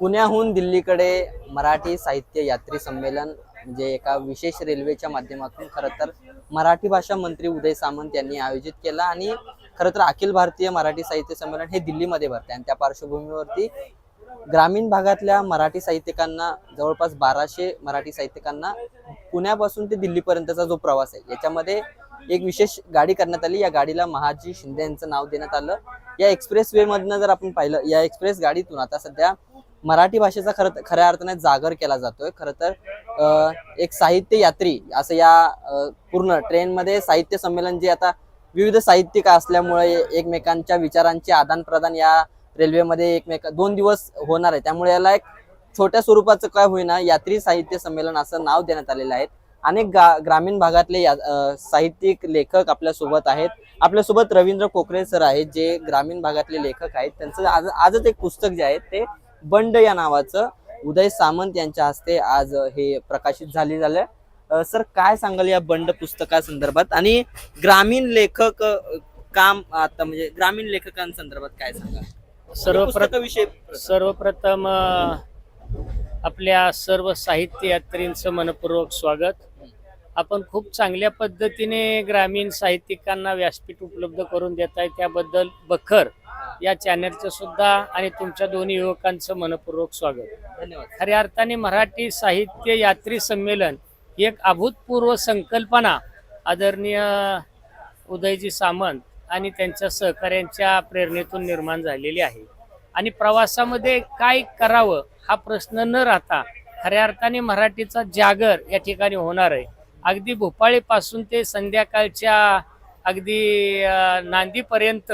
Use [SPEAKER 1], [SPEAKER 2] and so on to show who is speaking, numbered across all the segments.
[SPEAKER 1] पुण्याहून दिल्लीकडे मराठी साहित्य यात्री संमेलन म्हणजे एका विशेष रेल्वेच्या माध्यमातून खरं तर मराठी भाषा मंत्री उदय सामंत यांनी आयोजित केला आणि खरं तर अखिल भारतीय मराठी साहित्य संमेलन हे दिल्लीमध्ये भरते आणि त्या पार्श्वभूमीवरती ग्रामीण भागातल्या मराठी साहित्यिकांना जवळपास बाराशे मराठी साहित्यिकांना पुण्यापासून ते दिल्लीपर्यंतचा जो प्रवास आहे याच्यामध्ये एक विशेष गाडी करण्यात आली. या गाडीला महाजी शिंदे यांचं नाव देण्यात आलं. या एक्सप्रेस वे मधनं जर आपण पाहिलं या एक्सप्रेस गाडीतून आता सध्या मराठी भाषेचा खरं खऱ्या अर्थाने जागर केला जातोय. खरं तर एक साहित्य यात्री असं या पूर्ण ट्रेनमध्ये साहित्य संमेलन जे आता विविध साहित्यिक असल्यामुळे एकमेकांच्या विचारांचे आदान प्रदान या रेल्वेमध्ये एकमेक दोन दिवस होणार आहे. त्यामुळे याला एक छोट्या स्वरूपाचं काय होईना यात्री साहित्य संमेलन असं नाव देण्यात आलेलं आहे. अनेक गा ग्रामीण भागातले या- साहित्यिक लेखक आपल्यासोबत आहेत. आपल्यासोबत रवींद्र कोकरे सर आहेत जे ग्रामीण भागातले लेखक आहेत. त्यांचं आज आजच एक पुस्तक जे आहे ते बंड या नावाचं उदय सामंत यांच्या हस्ते आज हे प्रकाशित झाले झालं सर काय सांगाल या बंड पुस्तका संदर्भात? आणि ग्रामीण लेखक काम आता म्हणजे ग्रामीण लेखकांसंदर्भात काय सांगाल?
[SPEAKER 2] सर्वप्रथम
[SPEAKER 1] पुस्तकाविषयी
[SPEAKER 2] सर्वप्रथम आपल्या सर्व साहित्य यात्रींचं मनपूर्वक स्वागत. आपण खूप चांगल्या पद्धतीने ग्रामीण साहित्यिकांना व्यासपीठ उपलब्ध करून देत आहे. त्याबद्दल बखर या चॅनलचं सुद्धा आणि तुमच्या दोन्ही युवकांचं मनपूर्वक स्वागत.
[SPEAKER 1] धन्यवाद.
[SPEAKER 2] खऱ्या अर्थाने मराठी साहित्य यात्री संमेलन ही एक अभूतपूर्व संकल्पना आदरणीय उदयजी सामंत आणि त्यांच्या सहकाऱ्यांच्या प्रेरणेतून निर्माण झालेली आहे. आणि प्रवासामध्ये काय करावं हा प्रश्न न राहता खऱ्या अर्थाने मराठीचा जागर या ठिकाणी होणार आहे. अगदी भोपाळीपासून ते संध्याकाळच्या अगदी नांदीपर्यंत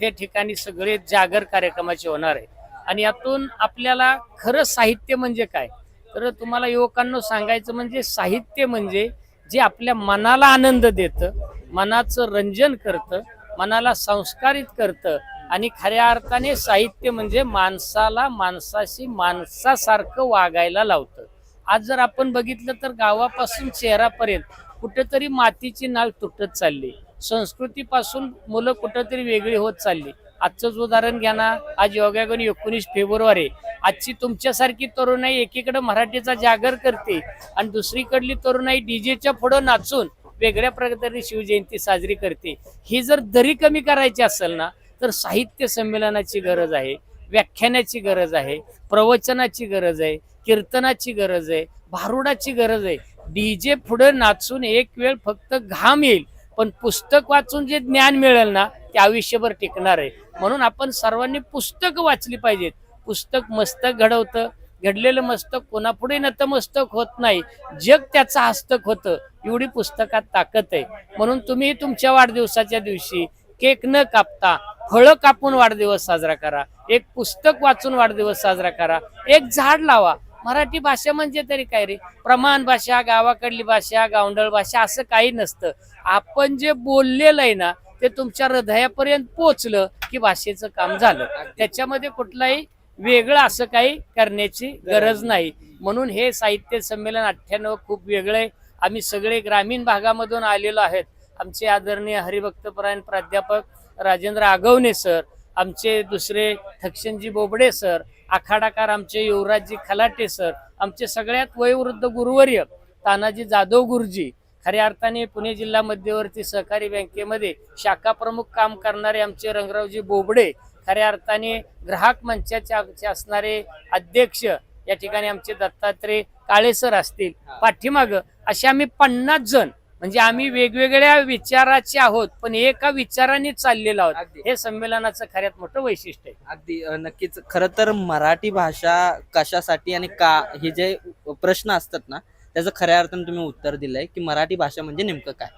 [SPEAKER 2] हे ठिकाणी सगळे जागर कार्यक्रमाचे होणार आहे. आणि यातून आपल्याला खरं साहित्य म्हणजे काय? तर तुम्हाला युवकांना सांगायचं म्हणजे साहित्य म्हणजे जे आपल्या मनाला आनंद देतं मनाचं रंजन करतं मनाला संस्कारित करतं आणि खऱ्या अर्थाने साहित्य म्हणजे माणसाला माणसाशी माणसासारखं वागायला लावतं. आज जर आपण बघितलं तर गावापासून शहरापर्यंत कुठेतरी मातीची नाळ तुटत चालली. संस्कृतीपासून मुलं कुठेतरी वेगळी होत चालली. आजचंच उदाहरण घ्या ना. आज योगायोगाने एकोणीस फेब्रुवारी आजची तुमच्यासारखी तरुणाई एकीकडे मराठीचा जागर करते आणि दुसरीकडली तरुणाई डीजेच्या पुढं नाचून वेगळ्या प्रकारे शिवजयंती साजरी करते. ही जर दरी कमी करायची असेल ना तर साहित्य संमेलनाची गरज आहे व्याख्यानाची गरज आहे प्रवचनाची गरज आहे कीर्तनाची गरज आहे भारुडाची गरज आहे. डीजे पुढं नाचून एक वेळ फक्त घाम येईल पण पुस्तक वाचून जे ज्ञान मिळेल ना ते आयुष्यभर टिकणार आहे. म्हणून आपण सर्वांनी पुस्तक वाचली पाहिजेत. पुस्तक मस्तक घडवतं घडलेलं मस्तक कोणापुढे नतमस्तक होत नाही. जग त्याचं हस्तक होतं एवढी पुस्तकात ताकद आहे. म्हणून तुम्ही तुमच्या वाढदिवसाच्या दिवशी केक न कापता फळं कापून वाढदिवस साजरा करा. एक पुस्तक वाचून वाढदिवस साजरा करा. एक झाड लावा. मराठी भाषा म्हणजे तरी काय रे? प्रमाण भाषा गावाकडली भाषा गावंडळ भाषा असं काही नसतं. आपण जे बोललेलं आहे ना ते तुमच्या हृदयापर्यंत पोचलं की भाषेचं काम झालं. त्याच्यामध्ये कुठलाही वेगळं असं काही करण्याची गरज नाही. म्हणून हे साहित्य संमेलन अठ्ठ्याण्णव खूप वेगळं आहे. आम्ही सगळे ग्रामीण भागामधून आलेलो आहेत. आमचे आदरणीय हरिभक्तपरायण प्राध्यापक राजेंद्र आगवणे सर आमचे दुसरे ठक्षणजी बोबडे सर आखाडाकार आमचे युवराजजी खलाटे सर आमचे सगळ्यात वयोवृद्ध गुरुवर्य तानाजी जाधव गुरुजी खऱ्या अर्थाने पुणे जिल्हा मध्यवर्ती सहकारी बँकेमध्ये शाखा प्रमुख काम करणारे आमचे रंगरावजी बोबडे खऱ्या अर्थाने ग्राहक मंचाचे आमचे असणारे अध्यक्ष या ठिकाणी आमचे दत्तात्रय काळेसर असतील. पाठीमाग असे आम्ही पन्नास जण म्हणजे आम्ही वेगवेगळ्या विचाराचे आहोत पण एका विचाराने चाललेलो आहोत. हे संमेलनाचं खऱ्यात मोठं वैशिष्ट्य आहे.
[SPEAKER 1] अगदी नक्कीच. खरं तर मराठी भाषा कशासाठी आणि का हे जे प्रश्न असतात ना त्याचं खऱ्या अर्थाने तुम्ही उत्तर दिलंय की मराठी भाषा म्हणजे नेमकं काय?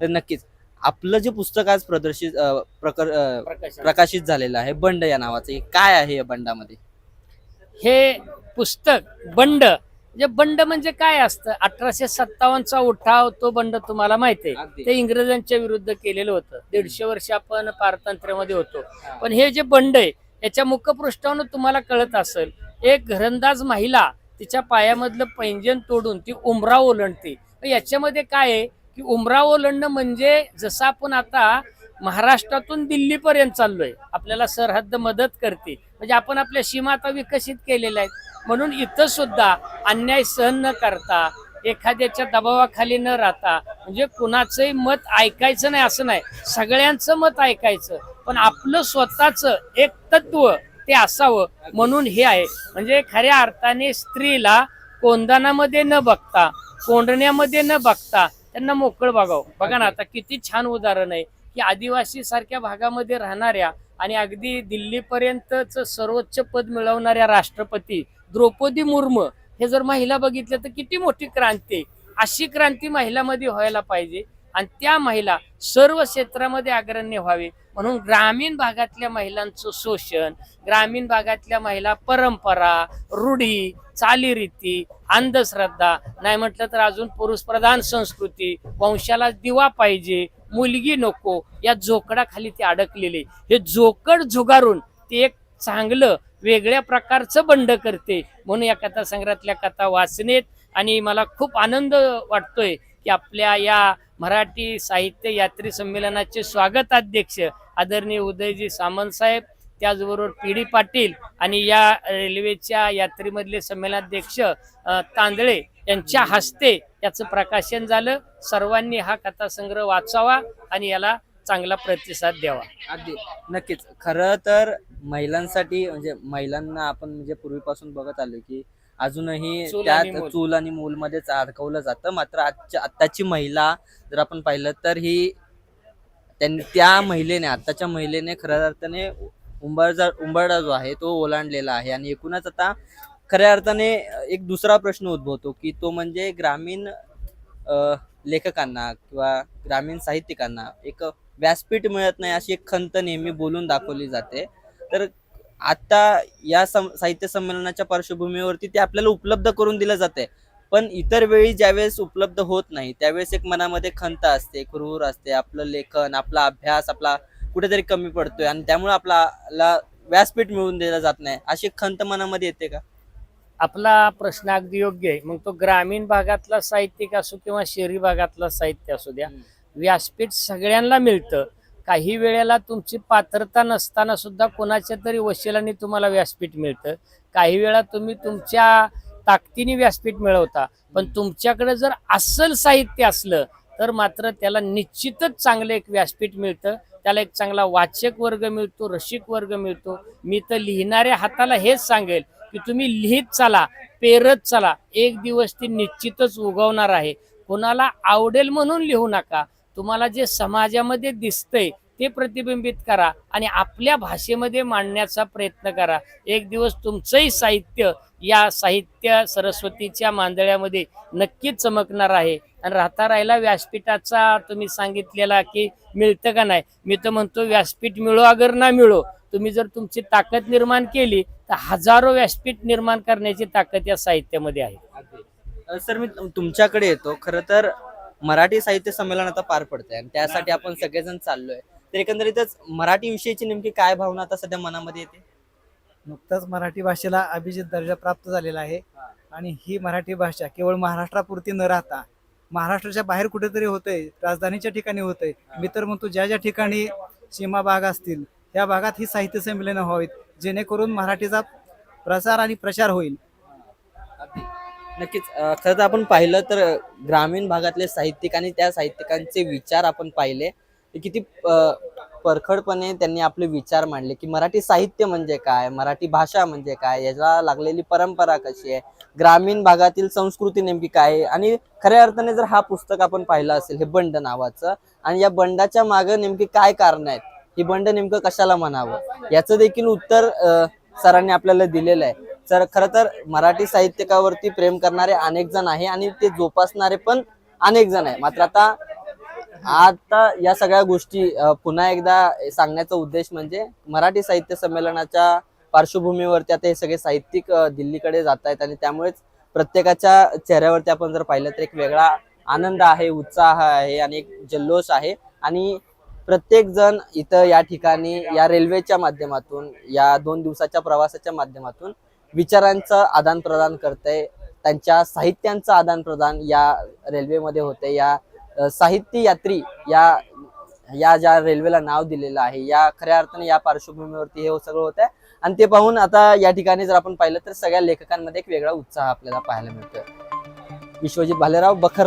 [SPEAKER 1] तर नक्कीच आपलं जे पुस्तक आज प्रदर्शित प्रकाशित झालेलं आहे बंड या नावाचं हे काय आहे या बंडामध्ये?
[SPEAKER 2] हे पुस्तक बंड म्हणजे बंड म्हणजे काय असतं? अठराशे सत्तावन्नचा उठाव तो बंड तुम्हाला माहिती आहे. ते इंग्रजांच्या विरुद्ध केलेलं होतं. दीडशे वर्ष आपण पारतंत्र्यामध्ये होतो. पण हे जे बंड आहे याच्या मुखपृष्ठावर तुम्हाला कळत असेल एक घरंदाज महिला तिच्या पायामधलं पैंजण तोडून ती उमरा ओलांडते. याच्यामध्ये काय आहे? की उमरा ओलांडणं म्हणजे जसं आपण आता महाराष्ट्रातून दिल्लीपर्यंत चाललोय आपल्याला सरहद्द मदत करते. म्हणजे आपण आपल्या सीमा आता विकसित केलेल्या आहेत. म्हणून इथं सुद्धा अन्याय सहन न करता एखाद्याच्या दबावाखाली न राहता म्हणजे कुणाचंही मत ऐकायचं नाही असं नाही. सगळ्यांचं मत ऐकायचं पण आपलं स्वतःचं एक तत्व ते असावं म्हणून हे आहे. म्हणजे खऱ्या अर्थाने स्त्रीला कोंदानामध्ये न बघता कोंडण्यामध्ये न बघता त्यांना मोकळ बघावं. बघा ना आता किती छान उदाहरण आहे की आदिवासी सारख्या भागामध्ये राहणाऱ्या आणि अगदी दिल्लीपर्यंतच सर्वोच्च पद मिळवणाऱ्या राष्ट्रपती द्रौपदी मुर्मू हे जर महिला बघितलं तर किती मोठी क्रांती अशी क्रांती महिलामध्ये व्हायला पाहिजे. आणि त्या महिला सर्व क्षेत्रामध्ये अग्रण्य व्हावे. म्हणून ग्रामीण भागातल्या महिलांचं शोषण ग्रामीण भागातल्या महिला परंपरा रूढी चालीरीती अंधश्रद्धा नाही म्हटलं तर अजून पुरुषप्रधान संस्कृती वंशाला दिवा पाहिजे मुलगी नको या जोकडाखाली ते अडकलेले. हे जोकड झुगारून ते एक चांगलं वेगळ्या प्रकारचं बंड करते. म्हणून या कथा संग्रहातल्या कथा वाचनेत आणि मला खूप आनंद वाटतोय की आपल्या या मराठी साहित्य यात्री संमेलनाचे स्वागताध्यक्ष आदरणीय उदयजी सामंत साहेब त्याचबरोबर पी डी पाटील आणि या रेल्वेच्या यात्रेमधले संमेलनाध्यक्ष तांदळे यांच्या हस्ते याचं प्रकाशन झालं. सर्वांनी हा कथासंग्रह वाचावा आणि याला चांगला प्रतिसाद द्यावा.
[SPEAKER 1] अगदी. नक्कीच. खरं तर महिलांसाठी म्हणजे महिलांना आपण म्हणजे पूर्वीपासून बघत आलो की अजूनही
[SPEAKER 2] चूल आणि
[SPEAKER 1] त्यात
[SPEAKER 2] मूल.
[SPEAKER 1] चूल आणि मूल मध्येच अडकवलं जातं. मात्र आजच्या आत्ताची महिला जर आपण पाहिलं तर ही त्यां- त्या महिलेने आत्ताच्या महिलेने खऱ्या अर्थाने उंबरजा उंबरडा जो आहे तो ओलांडलेला आहे. आणि एकूणच आता खऱ्या अर्थाने एक दुसरा प्रश्न उद्भवतो की तो म्हणजे ग्रामीण अ, लेखकांना किंवा ग्रामीण साहित्यिकांना एक व्यासपीठ मिळत नाही अशी एक खंत नेहमी बोलून दाखवली जाते. तर आता या सम साहित्य संमेलनाच्या पार्श्वभूमीवरती ते आपल्याला उपलब्ध करून दिलं जाते पण इतर वेळी ज्यावेळेस उपलब्ध होत नाही त्यावेळेस एक मनामध्ये खंत असते क्रूर असते. आपलं लेखन आपला अभ्यास आपला कुठेतरी कमी पडतोय आणि त्यामुळे आपल्याला व्यासपीठ मिळवून दिलं जात नाही. अशी खंत मनामध्ये येते का?
[SPEAKER 2] आपला प्रश्न अगदी योग्य आहे. मग तो ग्रामीण भागातला साहित्यिक असो किंवा शहरी भागातला साहित्य असू द्या. व्यासपीठ सगळ्यांना मिळतं. काही वेळेला तुमची पात्रता नसताना सुद्धा कोणाच्या तरी वशिलाने तुम्हाला व्यासपीठ मिळतं. काही वेळा तुम्ही तुमच्या ताकदीने व्यासपीठ मिळवता. पण तुमच्याकडे जर अस्सल साहित्य असलं तर मात्र त्याला निश्चितच चांगलं एक व्यासपीठ मिळतं. त्याला एक चांगला वाचक वर्ग मिळतो रसिक वर्ग मिळतो. मी तर लिहिणाऱ्या हाताला हेच सांगेल की तुम्ही लिहित चला पेरत चला. एक दिवस ती निश्चितच उगवणार आहे. कोणाला आवडेल म्हणून लिहू नका. तुम्हाला जे समाजामध्ये दिसतंय ते प्रतिबिंबित करा आणि आपल्या भाषेमध्ये मांडण्याचा प्रयत्न करा. एक दिवस तुमचंही साहित्य या साहित्य सरस्वतीच्या मांदळ्यामध्ये नक्कीच चमकणार आहे. आणि राहता राहिला व्यासपीठाचा तुम्ही सांगितलेला की मिळतं का नाही? मी तर म्हणतो व्यासपीठ मिळो अगर ना मिळो. तुम्ही जर तुमची ताकद निर्माण केली तर हजारो व्यासपीठ निर्माण करण्याची ताकद या साहित्यामध्ये आहे.
[SPEAKER 1] सर मी तुम- तुमच्याकडे येतो. खरं तर मराठी साहित्य संमेलन आता पार पडतंय आणि त्यासाठी आपण सगळेजण चाललोय. तर एकंदरीतच मराठी विषयीची नेमकी काय भावना आता सध्या मनामध्ये येते?
[SPEAKER 3] नुकताच मराठी भाषेला अभिजित दर्जा प्राप्त झालेला आहे. आणि ही मराठी भाषा केवळ महाराष्ट्रापुरती न राहता महाराष्ट्राच्या बाहेर कुठेतरी होतंय राजधानीच्या ठिकाणी होतंय. मी तर म्हणतो ज्या ज्या ठिकाणी सीमा भाग असतील त्या भागात ही साहित्य संमेलनं व्हावीत. जेणेकरून मराठीचा प्रसार आणि प्रचार होईल.
[SPEAKER 1] नक्कीच. खरं तर आपण पाहिलं तर ग्रामीण भागातले साहित्यिक आणि त्या साहित्यिकांचे विचार आपण पाहिले किती परखडपणे त्यांनी आपले विचार मांडले की मराठी साहित्य म्हणजे काय मराठी भाषा म्हणजे काय याला लागलेली परंपरा कशी आहे ग्रामीण भागातील संस्कृती नेमकी काय आहे आणि खऱ्या अर्थाने जर हा पुस्तक आपण पाहिलं असेल हे बंड नावाचं आणि या बंडाच्या मागे नेमकी काय कारण आहेत ही बंड नेमकं कशाला म्हणावं याचं देखील उत्तर सरांनी आपल्याला दिलेलं आहे. तर खरं तर मराठी साहित्यकावरती प्रेम करणारे अनेक जण आहे आणि ते जोपासणारे पण अनेक जण आहे. मात्र आता आता या सगळ्या गोष्टी पुन्हा एकदा सांगण्याचा उद्देश म्हणजे मराठी साहित्य संमेलनाच्या पार्श्वभूमीवरती आता हे सगळे साहित्यिक दिल्लीकडे जात आहेत आणि त्यामुळेच प्रत्येकाच्या चेहऱ्यावरती आपण जर पाहिलं तर एक वेगळा आनंद आहे उत्साह आहे आणि एक जल्लोष आहे. आणि प्रत्येक जण इथं या ठिकाणी या रेल्वेच्या माध्यमातून या दोन दिवसाच्या प्रवासाच्या माध्यमातून विचारांचं आदान प्रदान करते त्यांच्या साहित्यांचं आदान प्रदान या रेल्वेमध्ये होते या साहित्य यात्री या या ज्या रेल्वेला नाव दिलेलं आहे या खऱ्या अर्थाने या पार्श्वभूमीवरती हे सगळं होत आहे आणि ते पाहून आता या ठिकाणी जर आपण पाहिलं तर सगळ्या लेखकांमध्ये एक वेगळा उत्साह आपल्याला पाहायला मिळतोय. विश्वजित भालेराव बखर